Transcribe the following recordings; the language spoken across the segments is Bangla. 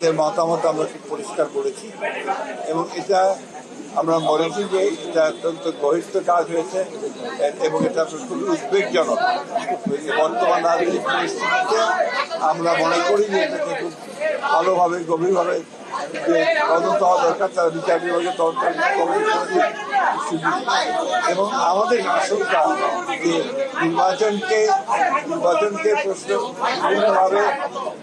মতামত আমরা খুব পরিষ্কার করেছি এবং এটা আমরা করি যে এটা অত্যন্ত গহিষ্ঠ কাজ হয়েছে এবং এটা খুবই উদ্বেগজনক। বর্তমান রাজনৈতিক পরিস্থিতিতে আমরা মনে করি যে এটাকে খুব ভালোভাবে, গভীরভাবে যে তদন্ত হওয়া দরকার, তারা বিচার বিভাগে তদন্ত এবং আমাদের আশঙ্কা যে নির্বাচনকে নির্বাচনকে প্রশ্ন বিভিন্নভাবে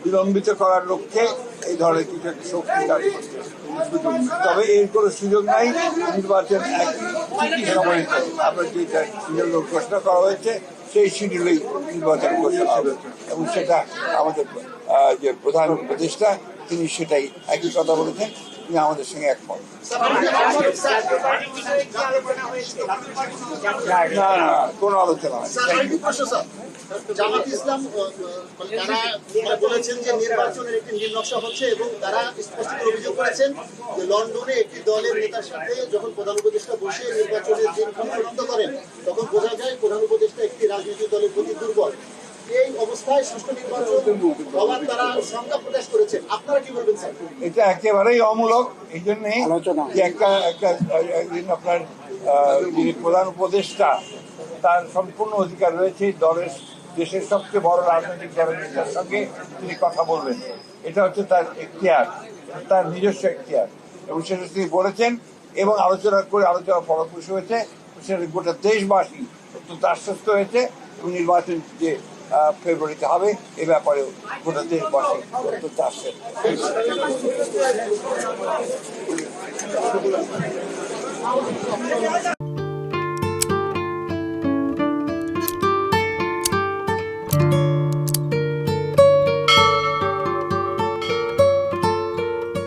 বিলম্বিত করার লক্ষ্যে এই ধরনের কিছু একটা শক্তি কাজ করছে। তবে এর কোনো সুযোগ নাই নির্বাচন ঠিকই সময় আপনার যে সিডিউল ঘোষণা করা হয়েছে, সেই শিডিউলেই নির্বাচন ঘোষণা হবে। এবং সেটা আমাদের যে প্রধান উপদেষ্টা, তিনি সেটাই একই কথা বলেছেন। তিনি আমাদের সঙ্গে একমত না না কোনো আলোচনা। জামাত ইসলাম মানে তারা বলেছেন যে নির্বাচনের একটি নীল নকশা হচ্ছে এবং তারা স্পষ্ট অভিযোগ করেছেন যে লন্ডনে একটি দলের নেতার সাথে যখন প্রধান উপদেষ্টা বসে নির্বাচনের দিনক্ষণ চূড়ান্ত করেন, তখন বোঝা যায় প্রধান উপদেষ্টা একটি রাজনৈতিক দলের প্রতি দুর্বল। অবস্থায় সুষ্ঠু নির্বাচন হওয়ার তারা শঙ্কা প্রকাশ করেছেন। আপনারা কি বলবেন স্যার? এটা একেবারেই অমূলক। এই জন্যে যে একটা একটা একদিন আপনার যিনি প্রধান উপদেষ্টা তার সম্পূর্ণ অধিকার রয়েছে দলের দেশের সবচেয়ে বড় রাজনৈতিক দলের নেতার সঙ্গে তিনি কথা বলবেন। এটা হচ্ছে তার এখতিয়ার তার নিজস্ব এখতিয়ার। এবং সেটা তিনি বলেছেন এবং আলোচনা করে আলোচনা ফলপ্রসূ হয়েছে। সেটা গোটা দেশবাসী অত্যন্ত আশ্বস্ত হয়েছে। এবং নির্বাচন যে ফেব্রুয়ারিতে হবে এ ব্যাপারেও গোটা দেশবাসী অত্যন্ত আশ্বস্ত